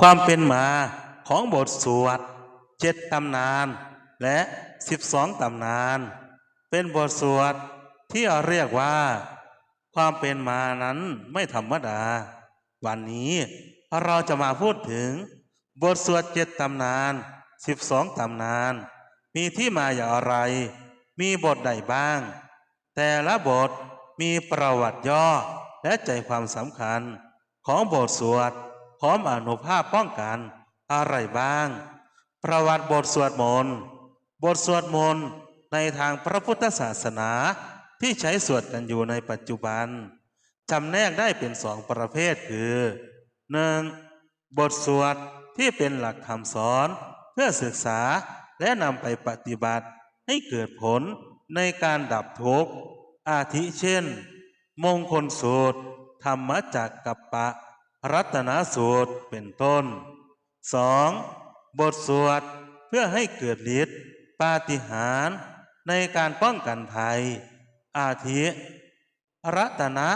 ความเป็นมาของบทสวดเจ็ดตำนาน และสิบสองตำนาน เป็นบทสวดที่เรียกว่า ความเป็นมานั้นไม่ธรรมดา วันนี้เราจะมาพูดถึง บทสวดเจ็ดตำนานสิบสองตำนาน มีที่มาอย่างไร มีบทใดบ้าง แต่ละบทมีประวัติย่อและใจความสำคัญของบทสวด พร้อมอนุภาพป้องกันอะไรบ้าง ประวัติบทสวดมนต์ บทสวดมนต์ในทางพระพุทธศาสนาที่ใช้สวดกันอยู่ในปัจจุบัน จำแนกได้เป็นสองประเภทคือหนึ่งบทสวดที่เป็นหลักคำสอนเพื่อศึกษาและนำไปปฏิบัติให้เกิดผลในการดับทุกข์อาทิเช่น มงคลสูตร ธรรมจักกัปปะ รัตนสูตรเป็นต้น 2. บทสวดเพื่อให้เกิดฤทธิ์ปาฏิหาริย์ในการป้องกันภัย อาทิรัตนะ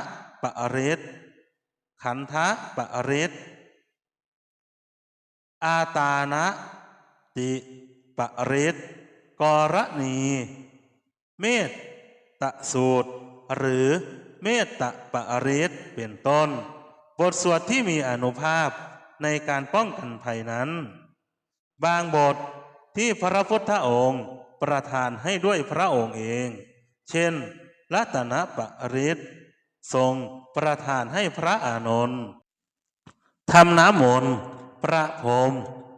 ปริตขันธปริตอาตานะติปริตกรณี เมตตะสูตร หรือเมตตะปริตเป็นต้น บทสวดที่มีอนุภาพในการป้องกันภัยนั้น บางบทที่พระพุทธองค์ประทานให้ด้วยพระองค์เอง เช่น รัตนปริตทรงประทานให้พระอานนท์ทำน้ำมนต์ประพรม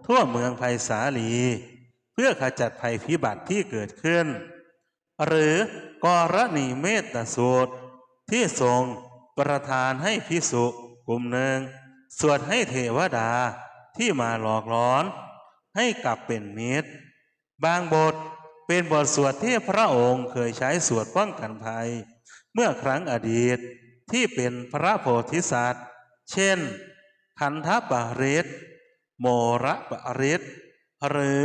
ทั่วเมืองไผ่สาลี เพื่อขจัดภัยพิบัติที่เกิดขึ้น หรือกรณีเมตตาสูตรที่ทรงประทานให้พิสุ กลุ่มหนึ่งสวดให้เทวดาที่มาหลอกล้อน ให้กลับเป็นมิตร บางบทเป็นบทสวดที่พระองค์เคยใช้สวดป้องกันภัย เมื่อครั้งอดีตที่เป็นพระโพธิสัตว์ เช่นขันธปริตโมระปริตหรือ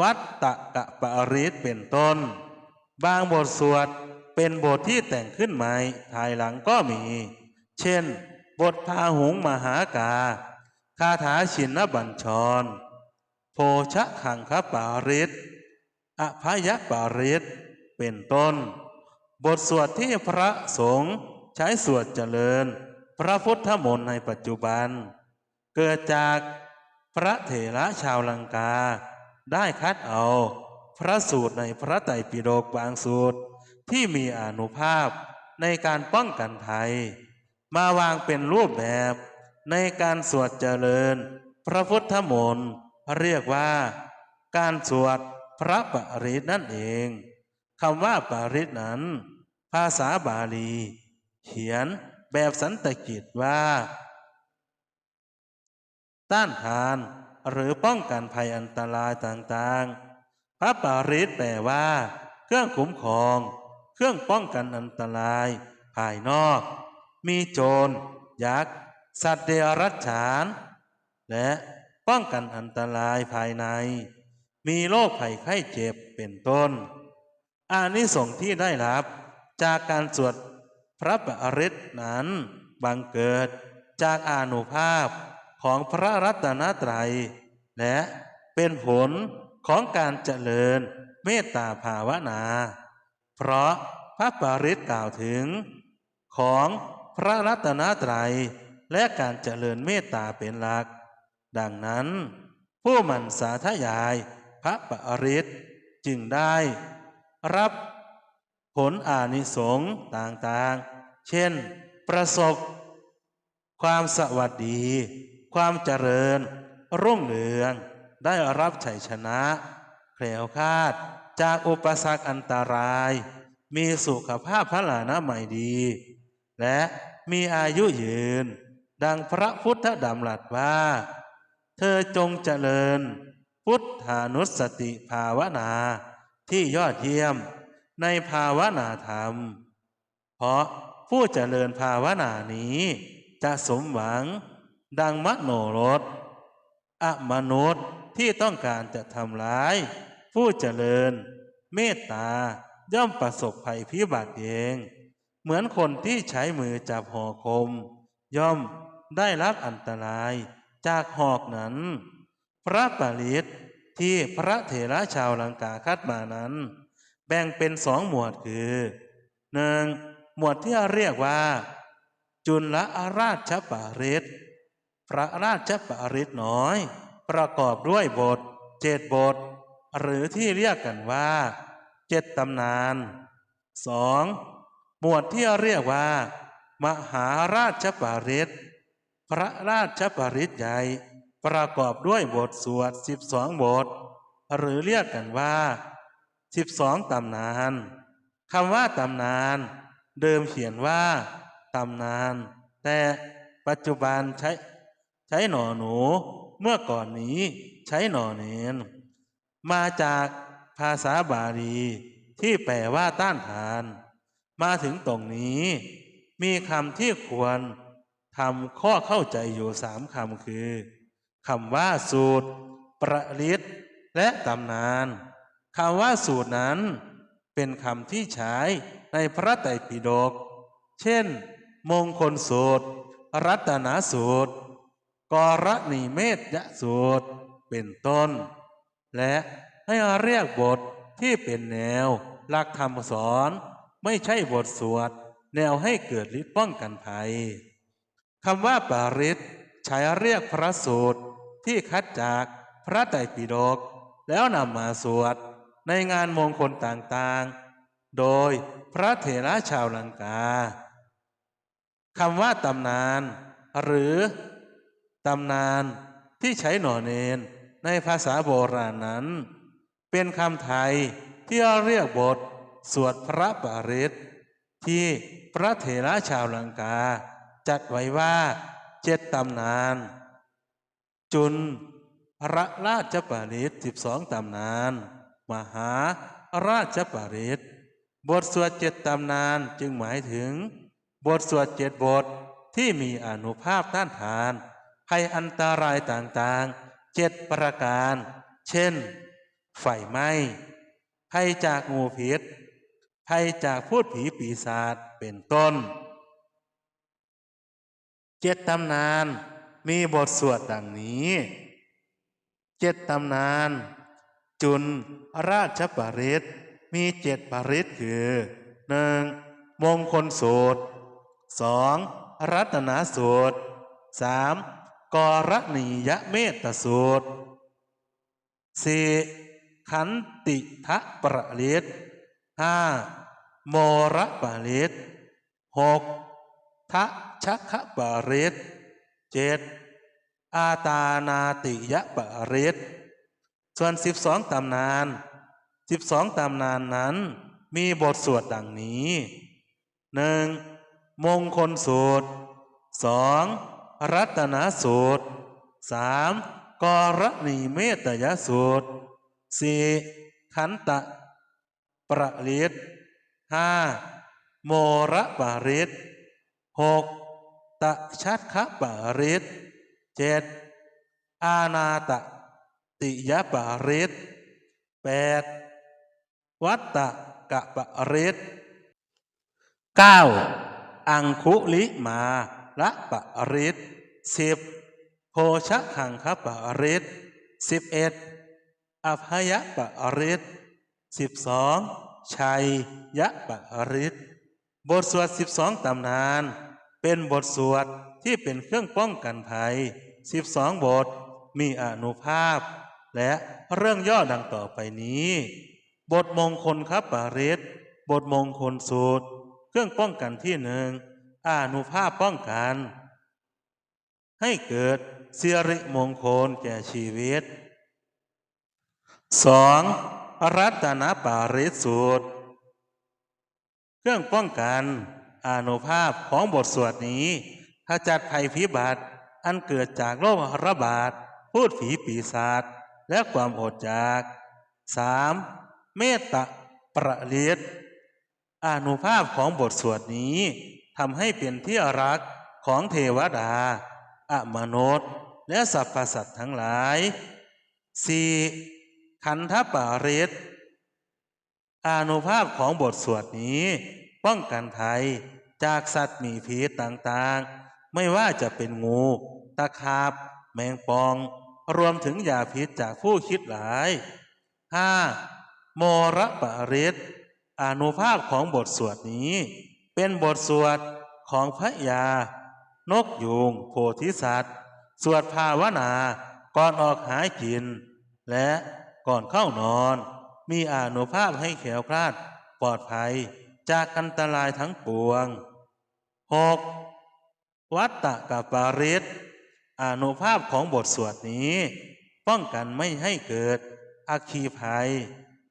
วัตตะกะปริตเป็นต้น บางบทสวดเป็นบทที่แต่งขึ้นใหม่ภายหลังก็มี เช่น บทพาหุงมหากา คาถาชินบัญชร โพชะขังคปาริตอภยปาริตเป็นต้น บทสวดที่พระสงฆ์ใช้สวดเจริญ พระพุทธมนต์ในปัจจุบัน เกิดจากพระเถระชาวลังกา ได้คัดเอาพระสูตรในพระไตรปิฎกบางสูตรที่มีอนุภาพในการป้องกันภัย มาวางเป็นรูปแบบในการสวดเจริญ พระพุทธมนต์เรียกว่า การสวดพระปริตนั่นเองคำว่าปริตนั้น ภาษาบาลี เขียนแบบสันตกิจว่า ต้านทานหรือป้องกันภัยอันตรายต่างๆ พระปาริตแปลว่า เครื่องคุ้มครอง เครื่องป้องกันอันตราย ภายนอก มีโจร ยักษ์ สัตว์เดรัจฉาน และป้องกันอันตรายภายใน มีโรคภัยไข้เจ็บเป็นต้น อานิสงส์ที่ได้รับ จากการสวดพระปริตนั้นบังเกิดจากอานุภาพของพระรัตนตรัย และเป็นผลของการเจริญเมตตาภาวนา เพราะพระปริตกล่าวถึงของ พระรัตนตรัยและการเจริญเมตตาเป็นหลัก ดังนั้น ผู้หมันสาธยายพระปริตจึงได้ รับผลอานิสงส์ต่างๆ เช่น ประสบ ความสวัสดี ความเจริญ รุ่งเรือง ได้รับชัยชนะแคล้วคลาดจากอุปสรรคอันตราย มีสุขภาพพระลานามัยดี และมีอายุยืน ดังพระพุทธดำรัสว่า เธอจงเจริญ พุทธานุสติภาวนาที่ยอดเยี่ยมในภาวนาธรรม เพราะผู้เจริญภาวนานี้จะสมหวังดังมโนรสอมนุษย์ที่ต้องการจะทำร้าย ผู้เจริญ เมตตาย่อมประสบภัยพิบัติเอง เหมือนคนที่ใช้มือจับห่อคม ย่อมได้รับอันตรายจากหอกนั้น พระปริตที่พระเถระชาวลังกาคัดมานั้น แบ่งเป็นสองหมวดคือหนึ่งหมวดที่เรียกว่า จุลอาราชปาริตพระราชปาริตน้อย ประกอบด้วยบทเจ็ดบท หรือที่เรียกกันว่าเจ็ดตำนานสอง หมวดที่เรียกว่า มหาราชปาริตพระราชปาริตใหญ่ ประกอบด้วยบทสวดสิบสองบท หรือเรียกกันว่าสิบสองตำนานคำว่าตำนาน เดิมเขียนว่าตำนาน แต่ปัจจุบันใช้ใช้หนอหนู เมื่อก่อนนี้ใช้หนอเนน มาจากภาษาบาลีที่แปลว่าต้านทาน มาถึงตรงนี้ มีคำที่ควรทำข้อเข้าใจอยู่สามคำคือคำว่าสูตร ประลิตและตำนานคำว่าสูตรนั้น เป็นคำที่ใช้ในพระไตรปิฎกเช่น มงคลสูตร รัตนสูตร กรณีเมตยสูตร เป็นต้น และให้เรียกบทที่เป็นแนวหลักธรรมสอน ไม่ใช่บทสวด แนวให้เกิดฤทธิ์ป้องกันภัยคำว่าปาริตใช้เรียกพระสูตรที่คัดจากพระไตรปิฎกแล้วนำมาสวดในงานมงคลต่างๆ โดยพระเถระชาวลังกาคำว่าตำนาน หรือตำนานที่ใช้หน่อเนนในภาษาโบราณนั้น เป็นคำไทยที่เรียกบท สวดพระปริตที่พระเถระชาวลังกา จัดไว้ว่าเจ็ดตำนาน จุนพระราชปริตสิบสองตำนาน มหาราชปริตบทสวดเจ็ดตำนานจึงหมายถึง บทสวดเจ็ดบทที่มีอนุภาพต้านทานภัยอันตรายต่างๆเจ็ดประการ เช่น ไฟไหม้ภัยจากงูพิษ ภัยจากพูดผีปีศาจเป็นต้น เจ็ดตำนานมีบทสวดดังนี้ เจ็ดตำนาน จุนราชปริตมีเจ็ดปริตคือหนึ่งมงคลสูตรสองรัตนสูตรสามกรณียเมตสูตรสี่ขันติทะประลิต ห้าโมระปริตหกทะชัคปริตเจ็ดอาตานาติยะปริตส่วนสิบสองตำนานสิบสองตำนานนั้น มีบทสวดดังนี้หนึ่งมงคลสูตรสองรัตนสูตรสามกรณีเมตยสูตรสี่ขันตะ ประลิตห้าโมระปาริตหกตะชัดขปาริตเจ็ดอานาตะติยปาริตแปดวัตตะกะปะริตเก้าอังคุลิมาละปะริตสิบโพชะขังคปะริตสิบเอ็ดอภัยปะริต สิบสองชัยยะปริตบทสวดสิบสองตำนาน เป็นบทสวดที่เป็นเครื่องป้องกันภัยสิบสองบท มีอนุภาพ และเรื่องย่อดังต่อไปนี้ บทมงคลครับปาริตบทมงคลสูตร เครื่องป้องกันที่หนึ่งอนุภาพป้องกัน ให้เกิดเสียริมงคลแก่ชีวิตสอง รัตนปาริสุทธิ์เครื่องป้องกันอนุภาพของบทสวดนี้ถ้าจัดภัยพิบัติอันเกิดจากโรคระบาด พูดผีปีศาจและความอดจากสามเมตตาประเลียดอนุภาพของบทสวดนี้ทำให้เป็นที่รักของเทวดา อมนุษย์ และสรรพสัตว์ทั้งหลายสี่ ขันทปาเรศอานุภาพของบทสวดนี้ ป้องกันภัยจากสัตว์มีพิษต่างๆ ไม่ว่าจะเป็นงู ตะขาบ แมงปอง รวมถึงยาพิษจากผู้คิดหลาย 5. มระปะเรศอนุภาพของบทสวดนี้ เป็นบทสวดของพระยา นกยูงโพธิสัตว์ สวดภาวนา ก่อนออกหายกิน และ ก่อนเข้านอน มีอานุภาพให้แข็วคลาด ปลอดภัยจากอันตรายทั้งปวง 6. วัตตะกับปาริตอานุภาพของบทสวดนี้ ป้องกันไม่ให้เกิดอัคคีภัย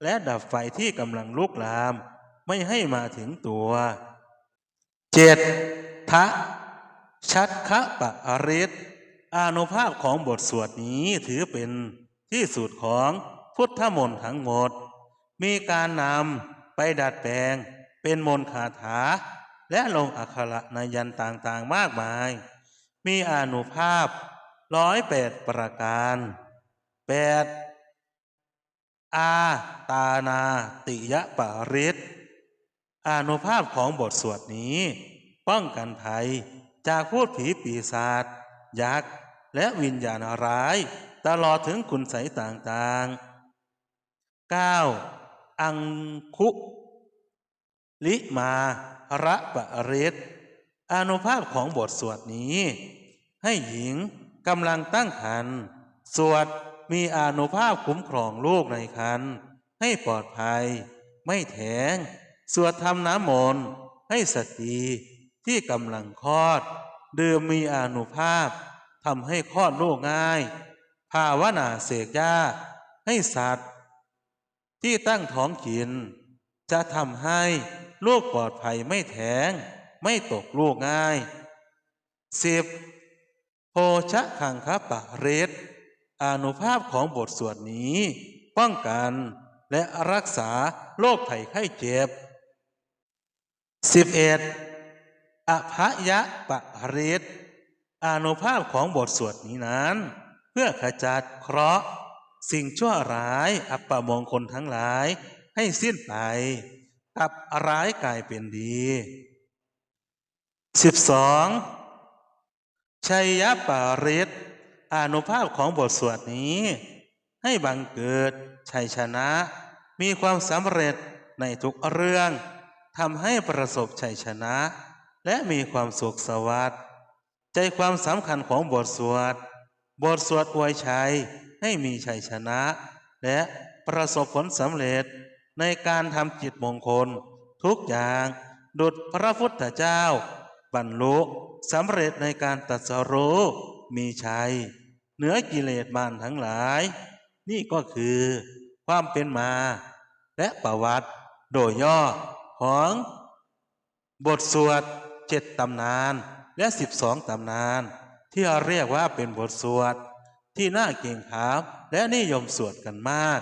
และดับไฟที่กำลังลุกลาม ไม่ให้มาถึงตัว 7. ทะชัดคะปะอริตอานุภาพของบทสวดนี้ถือเป็นที่สุดของ พุทธมนต์ทั้งหมด มีการนำไปดัดแปลง เป็นมนต์คาถา และลงอักขระในยันต์ต่างๆมากมาย มีอนุภาพร้อยแปดประการแปดอาตานาติยปาริตอนุภาพของบทสวดนี้ ป้องกันภัยจากพูดผีปีศาจยักษ์ และวิญญาณร้าย ตลอดถึงคุณใสยต่างๆ 9. อังคุ ลิมาระปะเรตอนุภาพของบทสวดนี้ ให้หญิงกำลังตั้งครรภ์สวดมีอนุภาพคุ้มครองลูกในครรภ์ให้ปลอดภัย ไม่แท้ง สวดทำน้ำมนต์ให้สตรีที่กำลังคลอด เดื่มมีอนุภาพทำให้คลอดลูกง่าย ภาวนาเสกยาให้สัตว์ ที่ตั้งท้องกินจะทำให้ลูกปลอดภัยไม่แท้ง ไม่ตกลูกง่ายสิบโพชะขังคปะเรตอนุภาพของบทสวดนี้ ป้องกันและรักษาโรคไข้ไข้เจ็บสิบเอ็ดอภยะปะเรตอนุภาพของบทสวดนี้นั้น เพื่อขจัดเคราะห์ สิ่งชั่วร้าย อัปมงคลทั้งหลาย ให้สิ้นไปกลับร้ายกลายเป็นดีสิบสองชัยยปาริตอานุภาพของบทสวดนี้ ให้บังเกิดชัยชนะ มีความสำเร็จในทุกเรื่องทำให้ประสบชัยชนะ และมีความสุขสวัสดิ์ใจความสำคัญของบทสวด บทสวดอวยชัย ให้มีชัยชนะ และประสบผลสำเร็จในการทำจิตมงคล ทุกอย่างดุจพระพุทธเจ้า บรรลุสำเร็จในการตรัสรู้มีชัย เหนือกิเลสมารทั้งหลาย นี่ก็คือความเป็นมา และประวัติโดยย่อของบทสวดเจ็ดตำนานและสิบสองตำนาน ที่เรียกว่าเป็นบทสวด ที่น่าเก่งขามและนิยมสวดกันมาก